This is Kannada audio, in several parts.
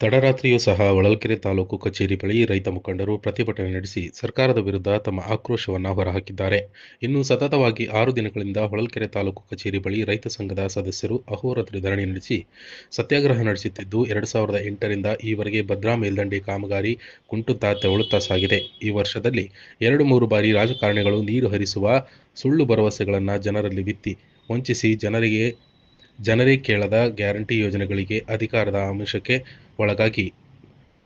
ತಡರಾತ್ರಿಯೂ ಸಹ ಹೊಳಲ್ಕೆರೆ ತಾಲೂಕು ಕಚೇರಿ ಬಳಿ ರೈತ ಮುಖಂಡರು ಪ್ರತಿಭಟನೆ ನಡೆಸಿ ಸರ್ಕಾರದ ವಿರುದ್ಧ ತಮ್ಮ ಆಕ್ರೋಶವನ್ನು ಹೊರಹಾಕಿದ್ದಾರೆ. ಇನ್ನು ಸತತವಾಗಿ ಆರು ದಿನಗಳಿಂದ ಹೊಳಲ್ಕೆರೆ ತಾಲೂಕು ಕಚೇರಿ ಬಳಿ ರೈತ ಸಂಘದ ಸದಸ್ಯರು ಅಹೋರಾತ್ರಿ ಧರಣಿ ನಡೆಸಿ ಸತ್ಯಾಗ್ರಹ ನಡೆಸುತ್ತಿದ್ದು, ಎರಡು ಸಾವಿರದ ಎಂಟರಿಂದ ಈವರೆಗೆ ಭದ್ರಾ ಮೇಲ್ದಂಡೆ ಕಾಮಗಾರಿ ಕುಂಟುತ್ತಾ ತೆವಳುತ್ತಾ ಸಾಗಿದೆ. ಈ ವರ್ಷದಲ್ಲಿ ಎರಡು ಮೂರು ಬಾರಿ ರಾಜಕಾರಣಿಗಳು ನೀರು ಹರಿಸುವ ಸುಳ್ಳು ಭರವಸೆಗಳನ್ನು ಜನರಲ್ಲಿ ಬಿತ್ತಿ ವಂಚಿಸಿ ಜನರಿಗೆ, ಜನರೇ ಕೇಳದ ಗ್ಯಾರಂಟಿ ಯೋಜನೆಗಳಿಗೆ ಅಧಿಕಾರದ ಆಮಿಷಕ್ಕೆ ಒಳಗಾಗಿ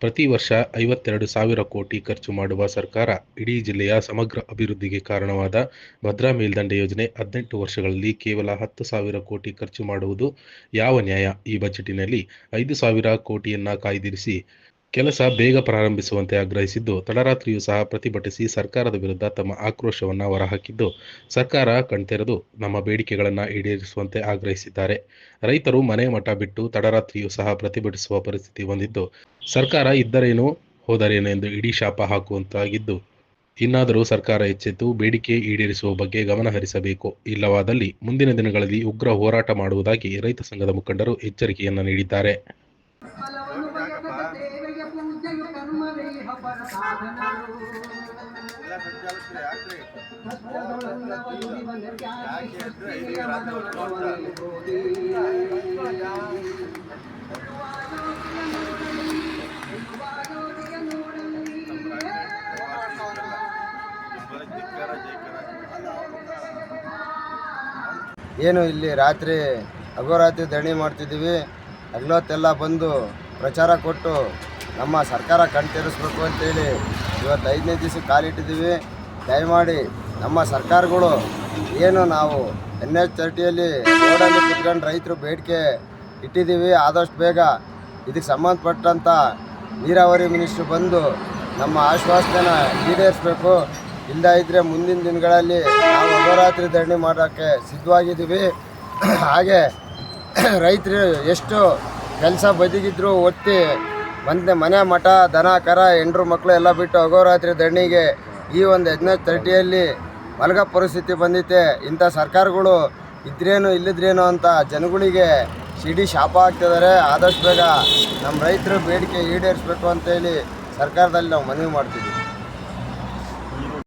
ಪ್ರತಿ ವರ್ಷ ಐವತ್ತೆರಡು ಸಾವಿರ ಕೋಟಿ ಖರ್ಚು ಮಾಡುವ ಸರ್ಕಾರ ಇಡೀ ಜಿಲ್ಲೆಯ ಸಮಗ್ರ ಅಭಿವೃದ್ಧಿಗೆ ಕಾರಣವಾದ ಭದ್ರಾ ಮೇಲ್ದಂಡೆ ಯೋಜನೆ ಹದಿನೆಂಟು ವರ್ಷಗಳಲ್ಲಿ ಕೇವಲ ಹತ್ತು ಸಾವಿರ ಕೋಟಿ ಖರ್ಚು ಮಾಡುವುದು ಯಾವ ನ್ಯಾಯ? ಈ ಬಜೆಟಿನಲ್ಲಿ ಐದು ಸಾವಿರ ಕೋಟಿಯನ್ನ ಕಾಯ್ದಿರಿಸಿ ಕೆಲಸ ಬೇಗ ಪ್ರಾರಂಭಿಸುವಂತೆ ಆಗ್ರಹಿಸಿದ್ದು, ತಡರಾತ್ರಿಯೂ ಸಹ ಪ್ರತಿಭಟಿಸಿ ಸರ್ಕಾರದ ವಿರುದ್ಧ ತಮ್ಮ ಆಕ್ರೋಶವನ್ನು ಹೊರಹಾಕಿದ್ದು, ಸರ್ಕಾರ ಕಣ್ತೆರೆದು ನಮ್ಮ ಬೇಡಿಕೆಗಳನ್ನು ಈಡೇರಿಸುವಂತೆ ಆಗ್ರಹಿಸಿದ್ದಾರೆ. ರೈತರು ಮನೆ ಮಠ ಬಿಟ್ಟು ತಡರಾತ್ರಿಯೂ ಸಹ ಪ್ರತಿಭಟಿಸುವ ಪರಿಸ್ಥಿತಿ ಹೊಂದಿದ್ದು, ಸರ್ಕಾರ ಇದ್ದರೇನು ಹೋದರೇನು ಎಂದು ಇಡೀ ಶಾಪ ಹಾಕುವಂತಾಗಿದ್ದು, ಇನ್ನಾದರೂ ಸರ್ಕಾರ ಎಚ್ಚೆತ್ತು ಬೇಡಿಕೆ ಈಡೇರಿಸುವ ಬಗ್ಗೆ ಗಮನ ಹರಿಸಬೇಕು. ಇಲ್ಲವಾದಲ್ಲಿ ಮುಂದಿನ ದಿನಗಳಲ್ಲಿ ಉಗ್ರ ಹೋರಾಟ ಮಾಡುವುದಾಗಿ ರೈತ ಸಂಘದ ಮುಖಂಡರು ಎಚ್ಚರಿಕೆಯನ್ನು ನೀಡಿದ್ದಾರೆ. ಏನು ಇಲ್ಲಿ ರಾತ್ರಿ ಅಗೋರಾತ್ರಿ ದಣಿ ಮಾಡ್ತಿದ್ದೀವಿ. ಅಗ್ಲೊತ್ತೆಲ್ಲ ಬಂದು ಪ್ರಚಾರ ಕೊಟ್ಟು ನಮ್ಮ ಸರ್ಕಾರ ಕಣ್ತೇರಿಸ್ಬೇಕು ಅಂತೇಳಿ ಇವತ್ತು ಐದನೇ ದಿವಸ ಕಾಲಿಟ್ಟಿದ್ದೀವಿ. ದಯಮಾಡಿ ನಮ್ಮ ಸರ್ಕಾರಗಳು ಏನು ನಾವು ಎನ್ ಎಚ್ ತರ್ಟಿಯಲ್ಲಿ ರೋಡಲ್ಲಿ ಕುತ್ಕೊಂಡು ರೈತರು ಬೇಡಿಕೆ ಇಟ್ಟಿದ್ದೀವಿ. ಆದಷ್ಟು ಬೇಗ ಇದಕ್ಕೆ ಸಂಬಂಧಪಟ್ಟಂಥ ನೀರಾವರಿ ಮಿನಿಸ್ಟ್ರು ಬಂದು ನಮ್ಮ ಆಶ್ವಾಸನೆನ ಈಡೇರಿಸಬೇಕು. ಇಲ್ಲ ಇದ್ದರೆ ಮುಂದಿನ ದಿನಗಳಲ್ಲಿ ನಾವು ಹೋರಾತ್ರಿ ಧರಣಿ ಮಾಡೋಕ್ಕೆ ಸಿದ್ಧವಾಗಿದ್ದೀವಿ. ಹಾಗೆ ರೈತರು ಎಷ್ಟು ಕೆಲಸ ಬದಿಗಿದ್ರು ಒತ್ತಿ ಬಂದೆ ಮನೆ ಮಠ, ದನ, ಕರ, ಹೆಂಡ್ರು ಮಕ್ಕಳು ಎಲ್ಲ ಬಿಟ್ಟು ಅಹೋರಾತ್ರಿ ದಣ್ಣಿಗೆ ಈ ಒಂದು ಹದಿನೈದು ತರ್ಟಿಯಲ್ಲಿ ಮಲಗ ಪರಿಸ್ಥಿತಿ ಬಂದಿತ್ತೆ. ಇಂಥ ಸರ್ಕಾರಗಳು ಇದ್ರೇನು ಇಲ್ಲದ್ರೇನು ಅಂತ ಜನಗಳಿಗೆ ಸಿಡಿ ಶಾಪ ಆಗ್ತಿದ್ದಾರೆ ಆದಷ್ಟು ಬೇಗ ನಮ್ಮ ರೈತರು ಬೇಡಿಕೆ ಈಡೇರಿಸ್ಬೇಕು ಅಂತೇಳಿ ಸರ್ಕಾರದಲ್ಲಿ ನಾವು ಮನವಿ ಮಾಡ್ತೀವಿ